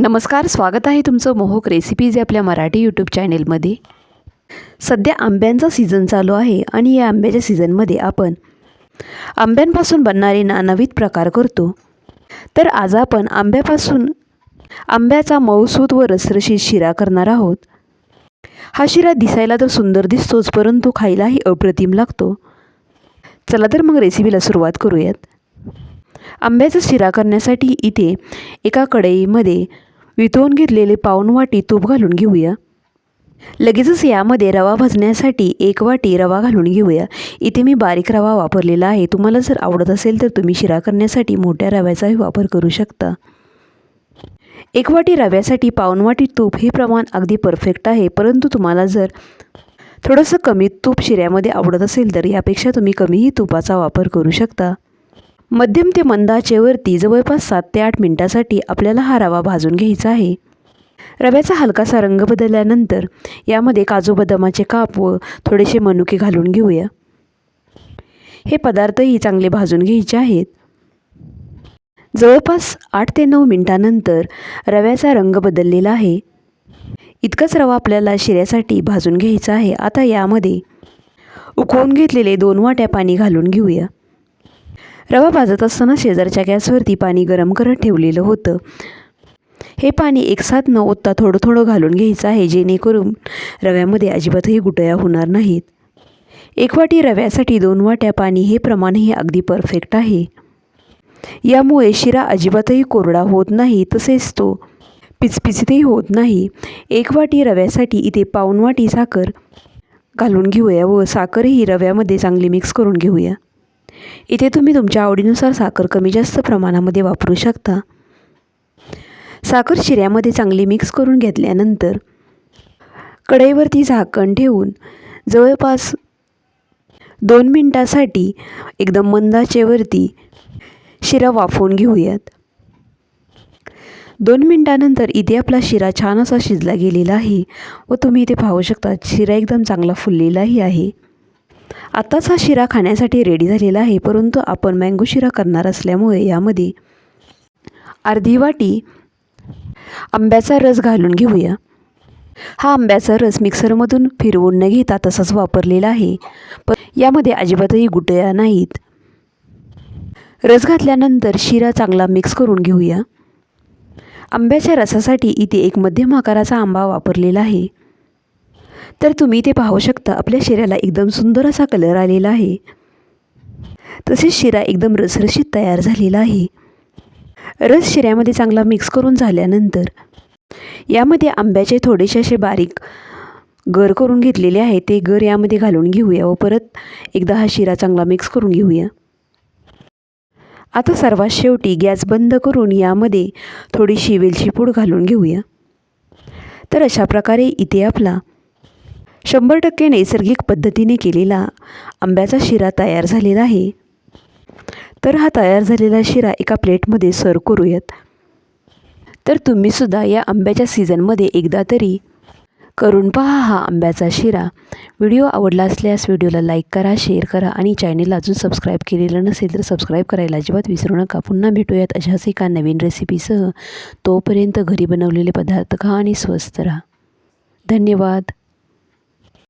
नमस्कार स्वागत आहे तुमचं मोहक रेसिपीज आपल्या मराठी यूट्यूब चॅनेलमध्ये सध्या आंब्यांचा सीझन चालू आहे आणि या आंब्याच्या सीझनमध्ये आपण आंब्यांपासून बनणारे नानाविध प्रकार करतो. तर आज आपण आंब्यापासून आंब्याचा मऊसूत व रसरशीत शिरा करणार आहोत. हा शिरा दिसायला तर सुंदर दिसतोच परंतु खायलाही अप्रतिम लागतो. चला तर मग रेसिपीला सुरुवात करूयात. आंब्याचा शिरा करण्यासाठी इथे एका कढईमध्ये वितळून घेतलेले पाऊणवाटी तूप घालून घेऊया. लगेचच यामध्ये रवा भाजण्यासाठी एक वाटी रवा घालून घेऊया. इथे मी बारीक रवा वापरलेला आहे. तुम्हाला जर आवडत असेल तर तुम्ही शिरा करण्यासाठी मोठ्या रव्याचाही वापर करू शकता. एक वाटी रव्यासाठी पाऊणवाटी तूप हे प्रमाण अगदी परफेक्ट आहे. परंतु तुम्हाला जर थोडंसं कमी तूप शिऱ्यामध्ये आवडत असेल तर यापेक्षा तुम्ही कमीही तुपाचा वापर करू शकता. मध्यम ते मंद आचेवरती जवळपास सात ते आठ मिनटासाठी आपल्याला हा रवा भाजून घ्यायचा आहे. रव्याचा हलकासा रंग बदलल्यानंतर यामध्ये काजू बदामाचे काप व थोडेसे मनुके घालून घेऊया. हे पदार्थही चांगले भाजून घ्यायचे आहेत. जवळपास आठ ते नऊ मिनटानंतर रव्याचा रंग बदललेला आहे. इतकाच रवा आपल्याला शिऱ्यासाठी भाजून घ्यायचा आहे. आता यामध्ये उकळून घेतलेले दोन वाट्या पाणी घालून घेऊया. रवा भाजत असताना शेजारच्या गॅसवरती पाणी गरम करत ठेवलेलं होतं. हे पाणी एकसाथ न ओतता थोडं थोडं घालून घ्यायचं आहे जेणेकरून रव्यामध्ये अजिबातही गुटया होणार नाहीत. एक वाटी रव्यासाठी दोन वाट्या पाणी हे प्रमाण हे अगदी परफेक्ट आहे. यामुळे शिरा अजिबातही कोरडा होत नाही तसेच तो पिचपिचतही होत नाही. एक वाटी रव्यासाठी इथे पाऊन वाटी साखर घालून घेऊया व साखरही रव्यामध्ये चांगली मिक्स करून घेऊया. इथे तुम्ही तुमच्या आवडीनुसार साखर कमी जास्त प्रमाणामध्ये वापरू शकता. साखर शिऱ्यामध्ये चांगली मिक्स करून घेतल्यानंतर कढईवरती झाकण ठेवून जवळपास दोन मिनटासाठी एकदम मंदाचेवरती शिरा वाफवून घेऊयात. दोन मिनटानंतर इथे आपला शिरा छान असा शिजला गेलेला आहे व तुम्ही इथे पाहू शकता शिरा एकदम चांगला फुललेलाही आहे. आत्ताच हा शिरा खाण्यासाठी रेडी झालेला आहे परंतु आपण मँगो शिरा करणार असल्यामुळे यामध्ये अर्धी वाटी आंब्याचा रस घालून घेऊया. हा आंब्याचा रस मिक्सरमधून फिरवून न घेता तसाच वापरलेला आहे. पण यामध्ये अजिबातही गुटया नाहीत. रस घातल्यानंतर शिरा चांगला मिक्स करून घेऊया. आंब्याच्या रसासाठी इथे एक मध्यम आकाराचा आंबा वापरलेला आहे. तर तुम्ही ते पाहू शकता आपल्या शिऱ्याला एकदम सुंदर असा कलर आलेला आहे. तसेच शिरा एकदम रसरशीत तयार झालेला आहे. रस शिऱ्यामध्ये चांगला मिक्स करून झाल्यानंतर यामध्ये आंब्याचे थोडेसे असे बारीक गर करून घेतलेले आहे. ते गर यामध्ये घालून घेऊया व परत एकदा हा शिरा चांगला मिक्स करून घेऊया. आता सर्वात शेवटी गॅस बंद करून यामध्ये थोडीशी वेलची पूड घालून घेऊया. तर अशा प्रकारे इथे आपला शंभर टक्के नैसर्गिक पद्धतीने केलेला आंब्याचा शिरा तयार झालेला आहे. तर हा तयार झालेला शिरा एका प्लेटमध्ये सर्व करूयात. तर तुम्हीसुद्धा या आंब्याच्या सीझनमध्ये एकदा तरी करून पहा हा आंब्याचा शिरा. व्हिडिओ आवडला असल्यास व्हिडिओला लाईक करा शेअर करा आणि चॅनेलला अजून सबस्क्राईब केलेलं नसेल तर सबस्क्राईब करायला अजिबात विसरू नका. पुन्हा भेटूयात अशाच एका नवीन रेसिपीसह. तोपर्यंत घरी बनवलेले पदार्थ खा आणि स्वस्त राहा. धन्यवाद.